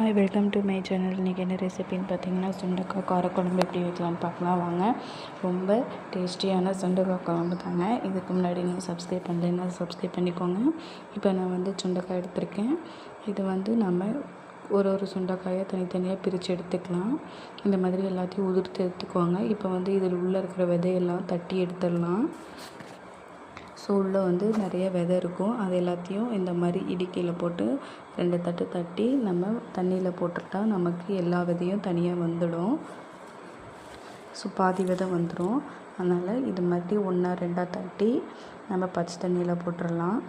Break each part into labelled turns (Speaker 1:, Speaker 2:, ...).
Speaker 1: Hi welcome to my channel இன்றைக்கி என்ன ரெசிபின்னு பார்த்தீங்கன்னா சுண்டக்காய் காரக்குழம்பு எப்படி வைக்கலாம்னு பார்க்கலாம். வாங்க. ரொம்ப டேஸ்டியான சுண்டக்காய் குழம்பு தாங்க. இதுக்கு முன்னாடி நீங்கள் சப்ஸ்கிரைப் பண்ணலைன்னா சப்ஸ்கிரைப் பண்ணிக்கோங்க. இப்போ நான் வந்து சுண்டக்காய் எடுத்திருக்கேன். இது வந்து நம்ம ஒரு ஒரு சுண்டைக்காயை தனித்தனியாக பிரித்து எடுத்துக்கலாம். இந்த மாதிரி எல்லாத்தையும் உதிர்த்து எடுத்துக்குவாங்க இப்போ வந்து இதில் உள்ளே இருக்கிற விதையெல்லாம் தட்டி எடுத்துடலாம். ஸோ உள்ளே வந்து நிறைய விதை இருக்கும். அது எல்லாத்தையும் இந்த மாதிரி இடுக்கியில் போட்டு ரெண்டு தட்டு தட்டி நம்ம தண்ணியில் போட்டுட்டா நமக்கு எல்லா விதையும் தனியாக வந்துடும். ஸோ பாதி விதை வந்துடும் அதனால் இது மாதிரி ஒன்றா ரெண்டாக தட்டி நம்ம பச்சை தண்ணியில் போட்டுடலாம்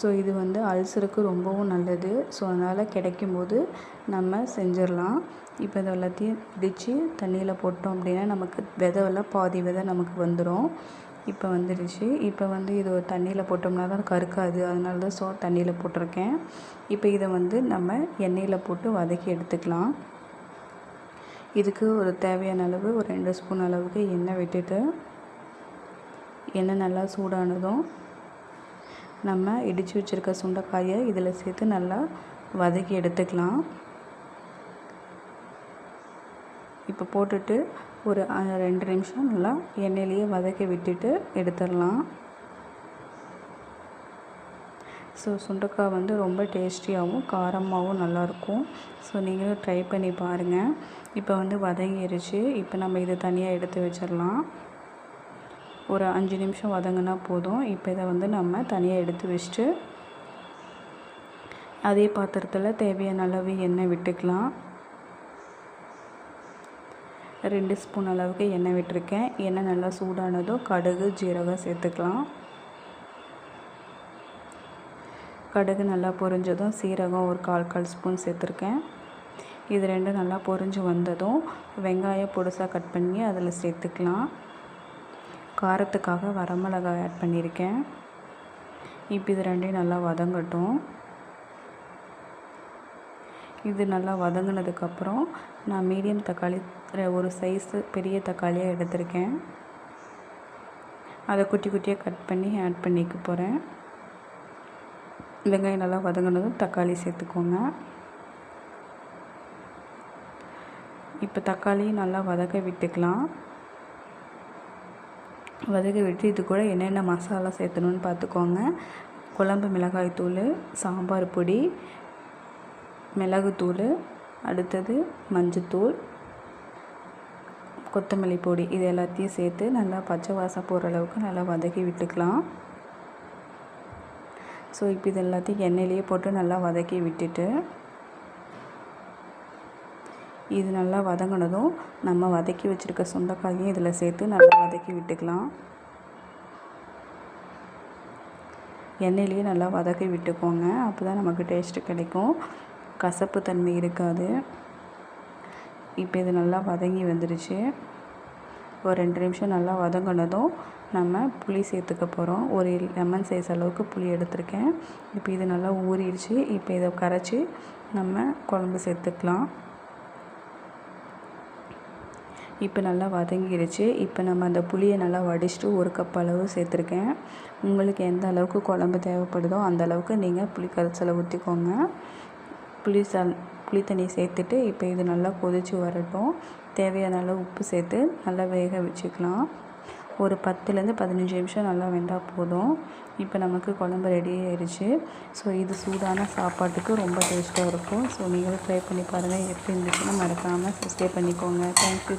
Speaker 1: ஸோ இது வந்து அல்சருக்கு ரொம்பவும் நல்லது. ஸோ அதனால் கிடைக்கும் போது நம்ம செஞ்சிடலாம். இப்போ இது எல்லாத்தையும் இடித்து தண்ணியில் போட்டோம் அப்படின்னா நமக்கு விதவெல்லாம் பாதி விதை நமக்கு வந்துடும் இப்போ வந்துடுச்சு. இப்போ வந்து இது ஒரு தண்ணியில் போட்டோம்னா தான் கருக்காது. அதனால தான் ஸோ தண்ணியில் போட்டிருக்கேன். இப்போ இதை வந்து நம்ம எண்ணெயில் போட்டு வதக்கி எடுத்துக்கலாம். இதுக்கு ஒரு தேவையான அளவு ஒரு ரெண்டு ஸ்பூன் அளவுக்கு எண்ணெய் விட்டுட்டு எண்ணெய் நல்லா சூடானதும் நம்ம இடித்து வச்சுருக்க சுண்டைக்காயை இதில் சேர்த்து நல்லா வதக்கி எடுத்துக்கலாம். இப்போ போட்டுட்டு ஒரு ரெண்டு நிமிஷம் நல்லா எண்ணெயிலேயே வதக்கி விட்டுட்டு எடுத்துடலாம். ஸோ சுண்டக்காய் வந்து ரொம்ப டேஸ்டியாகவும் காரமாகவும் நல்லாயிருக்கும். ஸோ நீங்களும் ட்ரை பண்ணி பாருங்கள் இப்போ வந்து வதங்கிருச்சு. இப்போ நம்ம இதை தனியாக எடுத்து வச்சிடலாம். ஒரு அஞ்சு நிமிஷம் வதங்கினா போதும். இப்போ இதை வந்து நம்ம தனியாக எடுத்து வச்சுட்டு அதே பாத்திரத்தில் தேவையான அளவு எண்ணெய் விட்டுக்கலாம். ரெண்டு ஸ்பூன் அளவுக்கு எண்ணெய் விட்டுருக்கேன். எண்ணெய் நல்லா சூடானதும் கடுகு ஜீரகம் சேர்த்துக்கலாம். கடுகு நல்லா பொரிஞ்சதும் சீரகம் ஒரு கால் கால் ஸ்பூன் சேர்த்துருக்கேன். இது ரெண்டும் நல்லா பொரிஞ்சு வந்ததும் வெங்காயம் பொடுசாக கட் பண்ணி அதில் சேர்த்துக்கலாம். காரத்துக்காக வரமிளகாய் ஆட் பண்ணியிருக்கேன். இப்போ இது ரெண்டையும் நல்லா வதங்கட்டும். இது நல்லா வதங்கினதுக்கப்புறம் நான் மீடியம் தக்காளி ஒரு சைஸு பெரிய தக்காளியாக எடுத்திருக்கேன். அதை குட்டி குட்டியாக கட் பண்ணி ஆட் பண்ணிக்க போகிறேன் வெங்காயம் நல்லா வதங்கினதும் தக்காளி சேர்த்துக்கோங்க. இப்போ தக்காளி நல்லா வதக்க விட்டுக்கலாம். வதக்க விட்டு இது கூட என்னென்ன மசாலா சேர்த்தணுன்னு பார்த்துக்கோங்க. குழம்பு மிளகாய் தூள் சாம்பார் பொடி மிளகுத்தூள் அடுத்தது மஞ்சத்தூள் கொத்தமல்லி பொடி இது எல்லாத்தையும் சேர்த்து நல்லா பச்சை வாசம் போகிற அளவுக்கு நல்லா வதக்கி விட்டுக்கலாம். ஸோ இப்போ இது எல்லாத்தையும் எண்ணெயிலேயே போட்டு நல்லா வதக்கி விட்டுட்டு இது நல்லா வதங்கினதும் நம்ம வதக்கி வச்சுருக்க சுண்டைக்காயும் இதில் சேர்த்து நல்லா வதக்கி விட்டுக்கலாம். எண்ணெயிலேயே நல்லா வதக்கி விட்டுக்கோங்க. அப்போ தான் நமக்கு டேஸ்ட்டு கிடைக்கும். கசப்பு தன்மை இருக்காது. இப்போ இது நல்லா வதங்கி வந்துடுச்சு ஒரு ரெண்டு நிமிஷம் நல்லா வதங்கினதும் நம்ம புளி சேர்த்துக்க போகிறோம் ஒரு லெமன் சைஸ் அளவுக்கு புளி எடுத்திருக்கேன். இப்போ இது நல்லா ஊறிடுச்சு. இப்போ இதை கரைச்சி நம்ம குழம்பு சேர்த்துக்கலாம். இப்போ நல்லா வதங்கிடுச்சு இப்போ நம்ம அந்த புளியை நல்லா வடிச்சிட்டு ஒரு கப் அளவு சேர்த்துருக்கேன். உங்களுக்கு எந்த அளவுக்கு குழம்பு தேவைப்படுதோ அந்த அளவுக்கு நீங்கள் புளி கரைச்சலை ஊற்றிக்கோங்க புளி சல் புளி தண்ணி சேர்த்துட்டு இப்போ இது நல்லா கொதித்து வரட்டும். தேவையான அளவு உப்பு சேர்த்து நல்லா வேக வச்சுக்கலாம். ஒரு பத்துலேருந்து பதினஞ்சு நிமிஷம் நல்லா வெந்தால் போதும். இப்போ நமக்கு குழம்பு ரெடி ஆயிடுச்சு ஸோ இது சூடான சாப்பாட்டுக்கு ரொம்ப டேஸ்ட்டாக இருக்கும். ஸோ நீங்களும் ட்ரை பண்ணி பாருங்கள் எப்படி இருந்துச்சுன்னு மறக்காமல் சப்ஸ்கிரைப் பண்ணிக்கோங்க. தேங்க்யூ